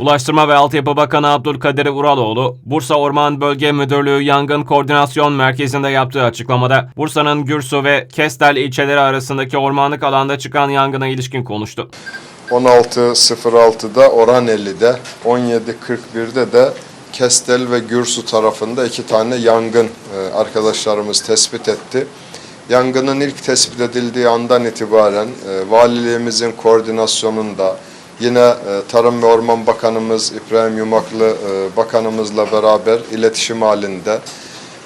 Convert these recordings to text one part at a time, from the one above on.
Ulaştırma ve Altyapı Bakanı Abdülkadir Uraloğlu, Bursa Orman Bölge Müdürlüğü Yangın Koordinasyon Merkezi'nde yaptığı açıklamada, Bursa'nın Gürsu ve Kestel ilçeleri arasındaki ormanlık alanda çıkan yangına ilişkin konuştu. 16.06'da Oraneli'de, 17.41'de de Kestel ve Gürsu tarafında iki tane yangın e, arkadaşlarımız tespit etti. Yangının ilk tespit edildiği andan itibaren e, valiliğimizin koordinasyonunda yine e, Tarım ve Orman Bakanımız İbrahim Yumaklı e, bakanımızla beraber iletişim halinde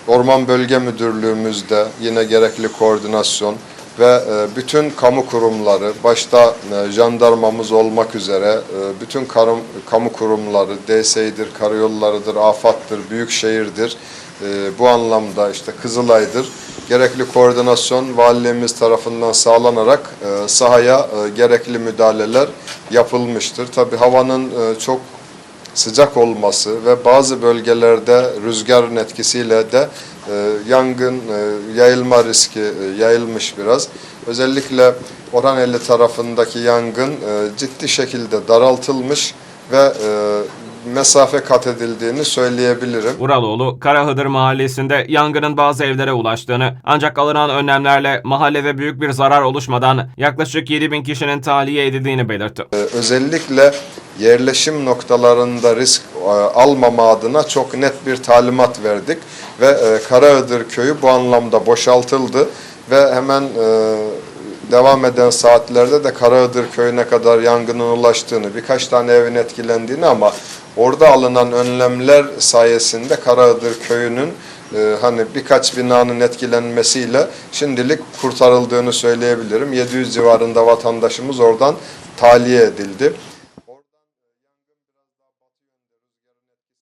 Orman Bölge Müdürlüğümüzde yine gerekli koordinasyon ve e, bütün kamu kurumları, başta e, jandarmamız olmak üzere e, bütün karım, kamu kurumları, DSİ'dir, karayollarıdır, AFAD'dır, Büyükşehir'dir, e, bu anlamda işte Kızılay'dır. Gerekli koordinasyon valiliğimiz tarafından sağlanarak e, sahaya e, gerekli müdahaleler yapılmıştır. Tabii havanın e, çok sıcak olması ve bazı bölgelerde rüzgarın etkisiyle de e, yangın e, yayılma riski e, yayılmış biraz. Özellikle Oraneli tarafındaki yangın e, ciddi şekilde daraltılmış ve e, mesafe kat edildiğini söyleyebilirim. Uraloğlu, Karahıdır mahallesinde yangının bazı evlere ulaştığını ancak alınan önlemlerle mahallede büyük bir zarar oluşmadan yaklaşık 7 bin kişinin tahliye edildiğini belirtti. Ee, özellikle yerleşim noktalarında risk e, almama adına çok net bir talimat verdik ve e, Karaağıdır köyü bu anlamda boşaltıldı ve hemen e, devam eden saatlerde de Karaağıdır köyüne kadar yangının ulaştığını, birkaç tane evin etkilendiğini ama orada alınan önlemler sayesinde Karaağıdır köyünün e, hani birkaç binanın etkilenmesiyle şimdilik kurtarıldığını söyleyebilirim. 700 civarında vatandaşımız oradan tahliye edildi.